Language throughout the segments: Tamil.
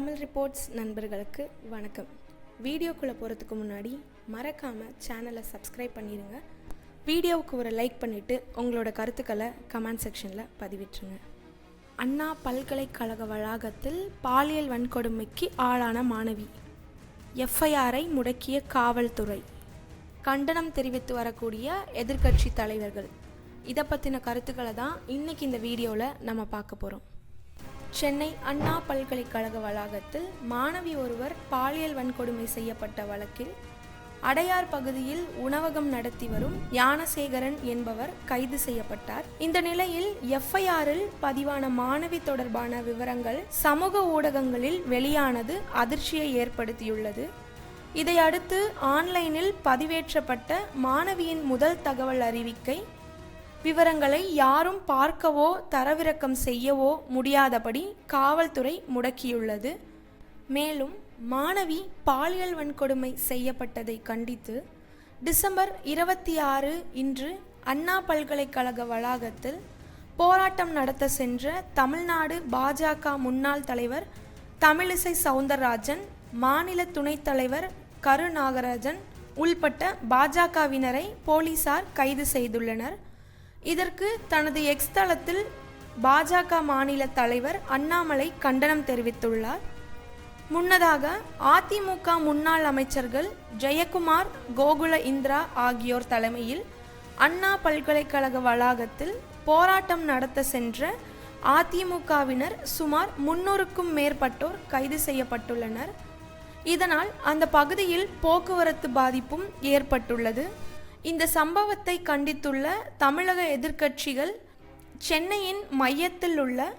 தமிழ் ரிப்போர்ட்ஸ் நண்பர்களுக்கு வணக்கம். வீடியோக்குள்ளே போகிறதுக்கு முன்னாடி மறக்காமல் சேனலை சப்ஸ்கிரைப் பண்ணிடுங்க வீடியோவுக்கு ஒரு லைக் பண்ணிவிட்டு உங்களோட கருத்துக்களை கமெண்ட் செக்ஷனில் பதிவிட்டுருங்க. அண்ணா பல்கலைக்கழக வளாகத்தில் பாலியல் வன்கொடுமைக்கு ஆளான மாணவி. எஃப்ஐஆரை முடக்கிய காவல்துறை. கண்டனம் தெரிவித்து வரக்கூடிய எதிர்க்கட்சி தலைவர்கள். இதை பற்றின கருத்துக்களை தான் இன்னைக்கு இந்த வீடியோவில் நம்ம பார்க்க போகிறோம் சென்னை அண்ணா பல்கலைக்கழக வளாகத்தில் மாணவி ஒருவர் பாலியல் வன்கொடுமை செய்யப்பட்ட வழக்கில் அடையார் பகுதியில் உணவகம் நடத்தி வரும் ஞானசேகரன் என்பவர் கைது செய்யப்பட்டார். இந்த நிலையில் எஃப்ஐஆரில் பதிவான மாணவி தொடர்பான விவரங்கள் சமூக ஊடகங்களில் வெளியானது அதிர்ச்சியை ஏற்படுத்தியுள்ளது. இதையடுத்து ஆன்லைனில் பதிவேற்றப்பட்ட மாணவியின் முதல் தகவல் அறிவிக்கை விவரங்களை யாரும் பார்க்கவோ தரவிறக்கம் செய்யவோ முடியாதபடி காவல்துறை முடக்கியுள்ளது. மேலும் மாணவி பாலியல் வன்கொடுமை செய்யப்பட்டதை கண்டித்து டிசம்பர் இருபத்தி ஆறு இன்று அண்ணா பல்கலைக்கழக வளாகத்தில் போராட்டம் நடத்த சென்ற தமிழ்நாடு பாஜக முன்னாள் தலைவர் தமிழிசை சவுந்தரராஜன் மாநில துணைத் தலைவர் கரு நாகராஜன் உள்பட்ட பாஜகவினரை போலீசார் கைது செய்துள்ளனர். இதற்கு தனது எக்ஸ் தளத்தில் பாஜக மாநில தலைவர் அண்ணாமலை கண்டனம் தெரிவித்துள்ளார். முன்னதாக அதிமுக முன்னாள் அமைச்சர்கள் ஜெயக்குமார் கோகுல இந்திரா ஆகியோர் தலைமையில் அண்ணா பல்கலைக்கழக வளாகத்தில் போராட்டம் நடத்த சென்ற அதிமுகவினர் சுமார் முன்னூறுக்கும் மேற்பட்டோர் கைது செய்யப்பட்டுள்ளனர். இதனால் அந்த பகுதியில் போக்குவரத்து பாதிப்பும் ஏற்பட்டுள்ளது. இந்த சம்பவத்தை கண்டித்துள்ள தமிழக எதிர்க்கட்சிகள் சென்னையின் மையத்தில் உள்ள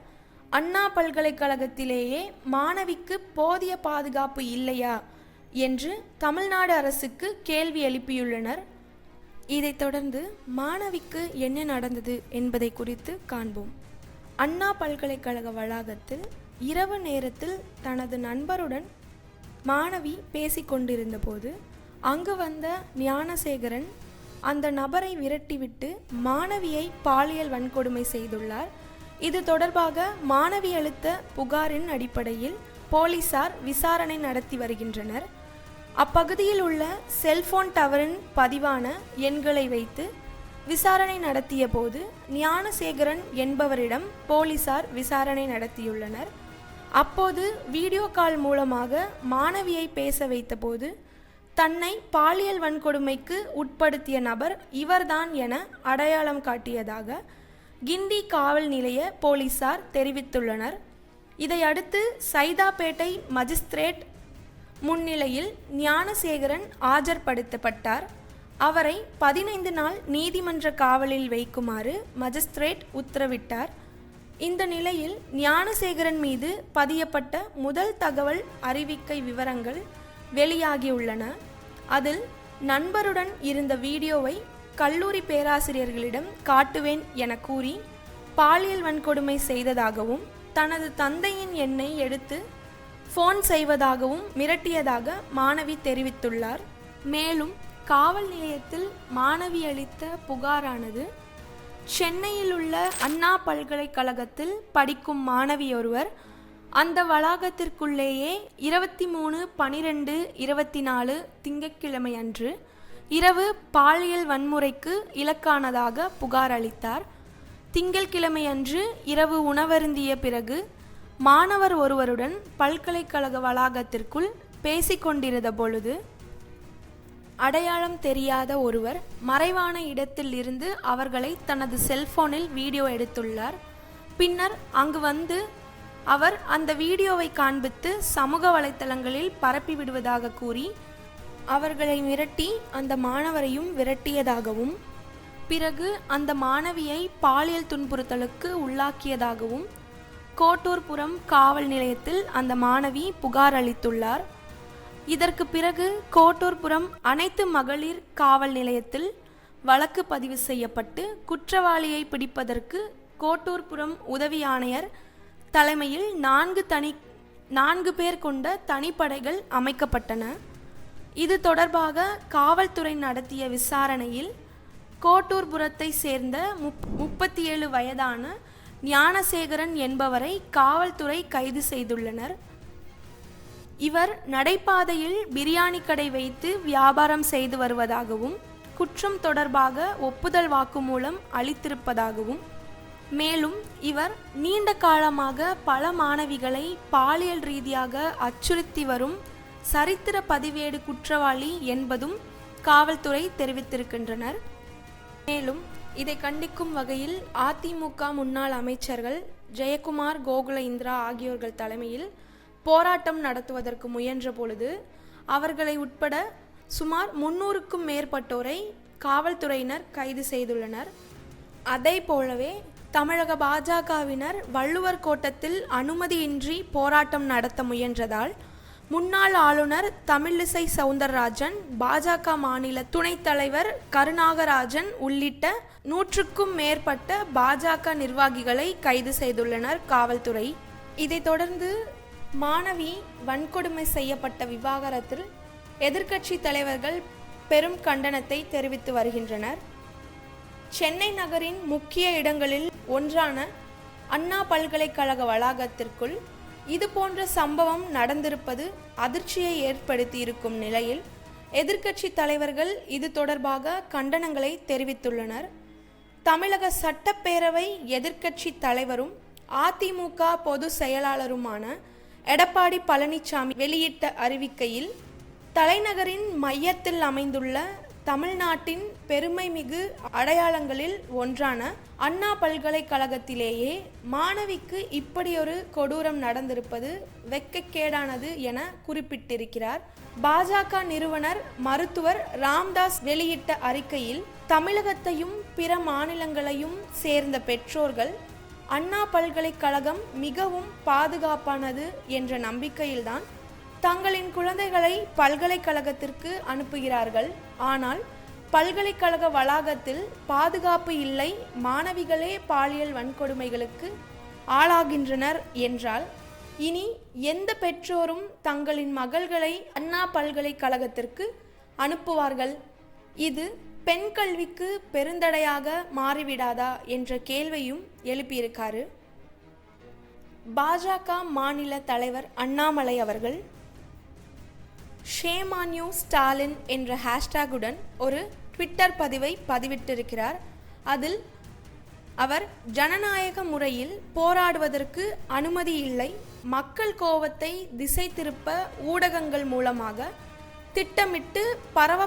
அண்ணா பல்கலைக்கழகத்திலேயே மாணவிக்கு போதிய பாதுகாப்பு இல்லையா என்று தமிழ்நாடு அரசுக்கு கேள்வி எழுப்பியுள்ளனர். இதைத் தொடர்ந்து மாணவிக்கு என்ன நடந்தது என்பதை குறித்து காண்போம். அண்ணா பல்கலைக்கழக வளாகத்தில் இரவு நேரத்தில் தனது நண்பருடன் மாணவி பேசிக்கொண்டிருந்தபோது அங்கு வந்த ஞானசேகரன் அந்த நபரை விரட்டிவிட்டு மாணவியை பாலியல் வன்கொடுமை செய்துள்ளார். இது தொடர்பாக மாணவி அளித்த புகாரின் அடிப்படையில் போலீசார் விசாரணை நடத்தி வருகின்றனர். அப்பகுதியில் உள்ள செல்போன் டவரின் பதிவான எண்களை வைத்து விசாரணை நடத்திய போது ஞானசேகரன் என்பவரிடம் போலீசார் விசாரணை நடத்தியுள்ளனர். அப்போது வீடியோ கால் மூலமாக மாணவியை பேச வைத்தபோது தன்னை பாலியல் வன்கொடுமைக்கு உட்படுத்திய நபர் இவர்தான் என அடையாளம் காட்டியதாக கிண்டி காவல் நிலைய போலீசார் தெரிவித்துள்ளனர். இதையடுத்து சைதாப்பேட்டை மஜிஸ்திரேட் முன்னிலையில் ஞானசேகரன் ஆஜர்படுத்தப்பட்டார். அவரை பதினைந்து நாள் நீதிமன்ற காவலில் வைக்குமாறு மஜிஸ்திரேட் உத்தரவிட்டார். இந்த நிலையில் ஞானசேகரன் மீது பதியப்பட்ட முதல் தகவல் அறிவிக்கை விவரங்கள் வெளியாகியுள்ளன. அதில் நண்பருடன் இருந்த வீடியோவை கல்லூரி பேராசிரியர்களிடம் காட்டுவேன் என கூறி பாலியல் வன்கொடுமை செய்ததாகவும் தனது தந்தையின் எண்ணை எடுத்து ஃபோன் செய்வதாகவும் மிரட்டியதாக மாணவி தெரிவித்துள்ளார். மேலும் காவல் நிலையத்தில் மாணவி அளித்த புகாரானது சென்னையில் உள்ள அண்ணா பல்கலைக்கழகத்தில் படிக்கும் மாணவியொருவர் அந்த வளாகத்திற்குள்ளேயே இருபத்தி மூணு பனிரெண்டு இருபத்தி நாலு திங்கட்கிழமை அன்று இரவு பாலியல் வன்முறைக்கு இலக்கானதாக புகார் அளித்தார். திங்கட்கிழமை அன்று இரவு உணவருந்திய பிறகு மாணவர் ஒருவருடன் பல்கலைக்கழக வளாகத்திற்குள் பேசிக்கொண்டிருந்த பொழுது அடையாளம் தெரியாத ஒருவர் மறைவான இடத்தில் இருந்து அவர்களை தனது செல்போனில் வீடியோ எடுத்துள்ளார். பின்னர் அங்கு வந்து அவர் அந்த வீடியோவை காண்பித்து சமூக வலைத்தளங்களில் பரப்பி விடுவதாக கூறி அவர்களை மிரட்டி அந்த மாணவரையும் விரட்டியதாகவும் பிறகு அந்த மாணவியை பாலியல் துன்புறுத்தலுக்கு உள்ளாக்கியதாகவும் கோட்டூர்புரம் காவல் நிலையத்தில் அந்த மாணவி புகார் அளித்துள்ளார். இதற்கு பிறகு கோட்டூர்புரம் அனைத்து மகளிர் காவல் நிலையத்தில் வழக்கு பதிவு செய்யப்பட்டு குற்றவாளியை பிடிப்பதற்கு கோட்டூர்புரம் உதவி ஆணையர் தலைமையில் நான்கு தனி நான்கு பேர் கொண்ட தனிப்படைகள் அமைக்கப்பட்டன. இது தொடர்பாக காவல்துறை நடத்திய விசாரணையில் கோட்டூர்புரத்தை சேர்ந்த முப் முப்பத்தி ஏழு வயதான ஞானசேகரன் என்பவரை காவல்துறை கைது செய்துள்ளனர். இவர் நடைபாதையில் பிரியாணி கடை வைத்து வியாபாரம் செய்து வருவதாகவும் குற்றம் தொடர்பாக ஒப்புதல் வாக்குமூலம் அளித்திருப்பதாகவும் மேலும் இவர் நீண்ட காலமாக பல மாணவிகளை பாலியல் ரீதியாக அச்சுறுத்தி வரும் சரித்திர பதிவேடு குற்றவாளி என்பதும் காவல்துறை தெரிவித்திருக்கின்றனர். மேலும் இதை கண்டிக்கும் வகையில் அதிமுக முன்னாள் அமைச்சர்கள் ஜெயக்குமார் கோகுல இந்திரா ஆகியோர்கள் தலைமையில் போராட்டம் நடத்துவதற்கு முயன்ற பொழுது அவர்களை உட்பட சுமார் முன்னூறுக்கும் மேற்பட்டோரை காவல்துறையினர் கைது செய்துள்ளனர். அதை போலவே தமிழக பாஜகவினர் வள்ளுவர் கோட்டத்தில் அனுமதியின்றி போராட்டம் நடத்த முயன்றதால் முன்னாள் ஆளுநர் தமிழிசை சவுந்தரராஜன் பாஜக மாநில துணைத் தலைவர் கருணாகராஜன் உள்ளிட்ட நூற்றுக்கும் மேற்பட்ட பாஜக நிர்வாகிகளை கைது செய்துள்ளனர் காவல்துறை. இதைத் தொடர்ந்து மாணவி வன்கொடுமை செய்யப்பட்ட விவாகரத்தில் எதிர்க்கட்சி தலைவர்கள் பெரும் கண்டனத்தை தெரிவித்து வருகின்றனர். சென்னை நகரின் முக்கிய இடங்களில் ஒன்றான அண்ணா பல்கலைக்கழக வளாகத்திற்குள் இது போன்ற சம்பவம் நடந்திருப்பது அதிர்ச்சியை ஏற்படுத்தி இருக்கும் நிலையில் எதிர்க்கட்சி தலைவர்கள் இது தொடர்பாக கண்டனங்களை தெரிவித்துள்ளனர். தமிழக சட்டப்பேரவை எதிர்க்கட்சி தலைவரும் அதிமுக பொது செயலாளருமான எடப்பாடி பழனிசாமி வெளியிட்ட அறிவிக்கையில் தலைநகரின் மையத்தில் அமைந்துள்ள தமிழ்நாட்டின் பெருமைமிகு அடையாளங்களில் ஒன்றான அண்ணா பல்கலைக்கழகத்திலேயே மாணவிக்கு இப்படியொரு கொடூரம் நடந்திருப்பது வெட்கக்கேடானது என குறிப்பிட்டிருக்கிறார். பாஜக நிறுவனர் மருத்துவர் ராம்தாஸ் வெளியிட்ட அறிக்கையில் தமிழகத்தையும் பிற மாநிலங்களையும் சேர்ந்த பெற்றோர்கள் அண்ணா பல்கலைக்கழகம் மிகவும் பாதுகாப்பானது என்ற நம்பிக்கையில்தான் தங்களின் குழந்தைகளை பல்கலைக்கழகத்திற்கு அனுப்புகிறார்கள். ஆனால் பல்கலைக்கழக வளாகத்தில் பாதுகாப்பு இல்லை மாணவிகளே பாலியல் வன்கொடுமைகளுக்கு ஆளாகின்றனர் என்றால் இனி எந்த பெற்றோரும் தங்களின் மகள்களை அண்ணா பல்கலைக்கழகத்திற்கு அனுப்புவார்கள்? இது பெண் கல்விக்கு பெருந்தடையாக மாறிவிடாதா என்ற கேள்வியும் எழுப்பியிருக்காரு. பாஜக மாநில தலைவர் அண்ணாமலை அவர்கள் ஷேமான்யூ ஸ்டாலின் என்ற ஹேஷ்டேகுடன் ஒரு ட்விட்டர் பதிவை பதிவிட்டிருக்கிறார். அதில் அவர் ஜனநாயக முறையில் போராடுவதற்கு அனுமதி இல்லை. மக்கள் கோபத்தை திசை திருப்ப ஊடகங்கள் மூலமாக திட்டமிட்டு பரவ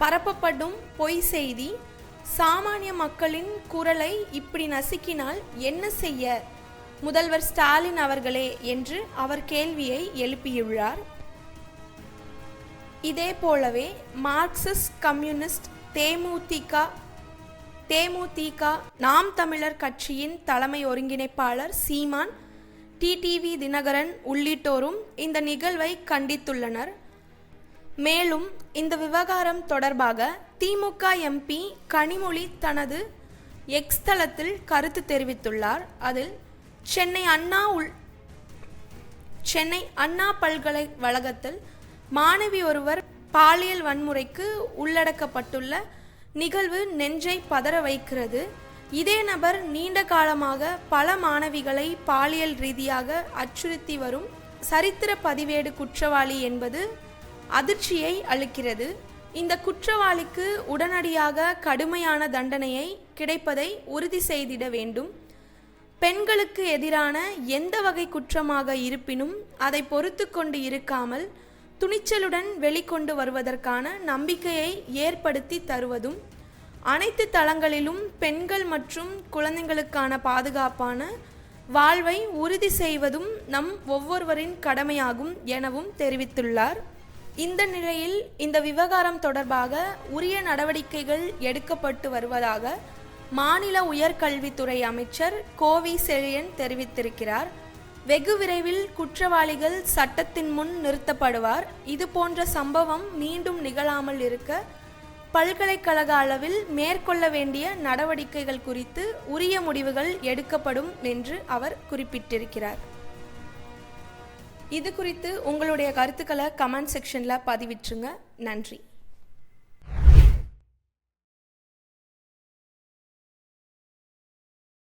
பரப்பப்படும் பொய் செய்தி. சாமானிய மக்களின் குரலை இப்படி நசுக்கினால் என்ன செய்ய? முதல்வர் ஸ்டாலின் அவர்களே என்று அவர் கேள்வியை எழுப்பியுள்ளார். இதே போலவே மார்க்சிஸ்ட் கம்யூனிஸ்ட் தேமுதிக தேமுதிக நாம் தமிழர் கட்சியின் தலைமை ஒருங்கிணைப்பாளர் சீமான் டிடிவி தினகரன் உள்ளிட்டோரும் இந்த நிகழ்வை கண்டித்துள்ளனர். மேலும் இந்த விவகாரம் தொடர்பாக திமுக எம்பி கனிமொழி தனது எக்ஸ் தளத்தில் கருத்து தெரிவித்துள்ளார். அதில் சென்னை அண்ணா உள் சென்னை அண்ணா பல்கலை வழக்கத்தில் மாணவி ஒருவர் பாலியல் வன்முறைக்கு உள்ளடக்கப்பட்டுள்ள நிகழ்வு நெஞ்சை பதற வைக்கிறது. இதே நபர் நீண்ட காலமாக பல மாணவிகளை பாலியல் ரீதியாக அச்சுறுத்தி வரும் சரித்திர பதிவேடு குற்றவாளி என்பது அதிர்ச்சியை அளிக்கிறது. இந்த குற்றவாளிக்கு உடனடியாக கடுமையான தண்டனையை கிடைப்பதை உறுதி செய்திட வேண்டும். பெண்களுக்கு எதிரான எந்த வகை குற்றமாக இருப்பினும் அதை பொறுத்து கொண்டு இருக்காமல் துணிச்சலுடன் வெளிக்கொண்டு வருவதற்கான நம்பிக்கையை ஏற்படுத்தி தருவதும் அனைத்து தளங்களிலும் பெண்கள் மற்றும் குழந்தைகளுக்கான பாதுகாப்பான வாழ்வை உறுதி செய்வதும் நம் ஒவ்வொருவரின் கடமையாகும் எனவும் தெரிவித்துள்ளார். இந்த நிலையில் இந்த விவகாரம் தொடர்பாக உரிய நடவடிக்கைகள் எடுக்கப்பட்டு வருவதாக மாநில உயர்கல்வித்துறை அமைச்சர் கோவி செழியன் தெரிவித்திருக்கிறார். வெகு விரைவில் குற்றவாளிகள் சட்டத்தின் முன் நிறுத்தப்படுவார். இது போன்ற சம்பவம் மீண்டும் நிகழாமல் இருக்க பல்கலைக்கழக அளவில் மேற்கொள்ள வேண்டிய நடவடிக்கைகள் குறித்து உரிய முடிவுகள் எடுக்கப்படும் என்று அவர் குறிப்பிட்டிருக்கிறார். இது குறித்து உங்களுடைய கருத்துக்களை கமெண்ட் செக்ஷனில் பதிவிட்டுருங்க. நன்றி.